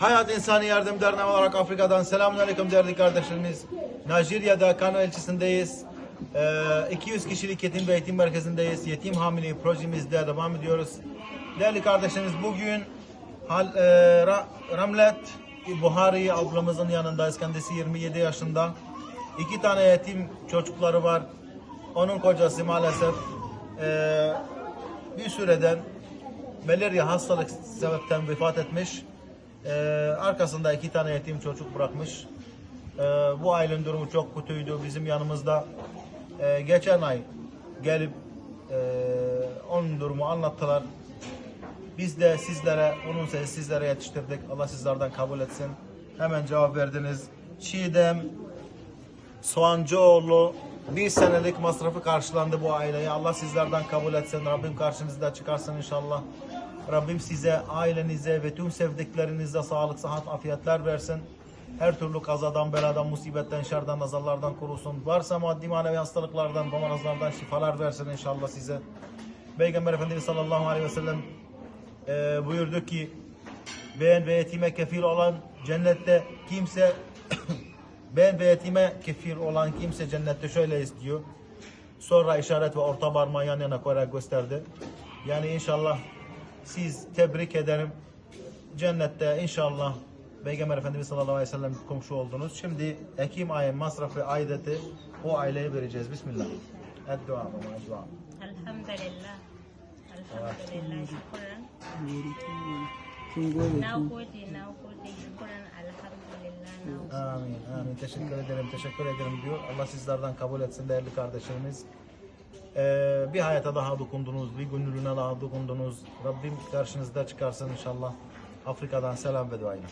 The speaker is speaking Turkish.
Hayat İnsani Yardım Derneği olarak Afrika'dan selamünaleyküm değerli kardeşlerimiz. Nijerya'da Kano ilçesindeyiz. Ee, 200 kişilik yetim ve eğitim merkezindeyiz. Yetim hamile projemizde devam ediyoruz. Değerli kardeşlerimiz bugün Hal, e, Ra- Ramlet Buhari ablamızın yanındayız. Kendisi 27 yaşında. İki tane yetim çocukları var. Onun kocası maalesef e, bir süreden Malaria hastalık sebepten vefat etmiş. Ee, arkasında iki tane yetim çocuk bırakmış. Ee, bu ailenin durumu çok kötüydü. Bizim yanımızda e, geçen ay gelip e, onun durumu anlattılar. Biz de sizlere, onun sesi sizlere yetiştirdik. Allah sizlerden kabul etsin. Hemen cevap verdiniz. Çiğdem Soğancıoğlu bir senelik masrafı karşılandı bu aileye. Allah sizlerden kabul etsin. Rabbim karşınızda çıkarsın inşallah. Rabbim size, ailenize ve tüm sevdiklerinize sağlık, sıhhat, afiyetler versin. Her türlü kazadan, beladan, musibetten, şerden, nazarlardan korusun. Varsa maddi manevi hastalıklardan, bamanızlardan şifalar versin inşallah size. Peygamber Efendimiz sallallahu aleyhi ve sellem e, buyurdu ki ben ve yetime kefil olan cennette kimse ben ve yetime kefil olan kimse cennette şöyle istiyor. Sonra işaret ve orta parmağı yan yana koyarak gösterdi. Yani inşallah siz tebrik ederim. Cennette inşallah Peygamber Efendimiz sallallahu aleyhi ve sellem komşu oldunuz. Şimdi Ekim ayı masrafı aideti o aileye vereceğiz. Bismillah. Eddua ve. Alhamdulillah. Syukuran. Sun gode Na gode, na gode. Na gode. Amin, amin. Teşekkür ederim, teşekkür ederim diyor. Allah sizlerden kabul etsin değerli kardeşlerimiz. Ee, bir hayata daha dokundunuz, bir gönlüne daha dokundunuz. Rabbim karşınızda çıkarsın inşallah. Afrika'dan selam ve duayla.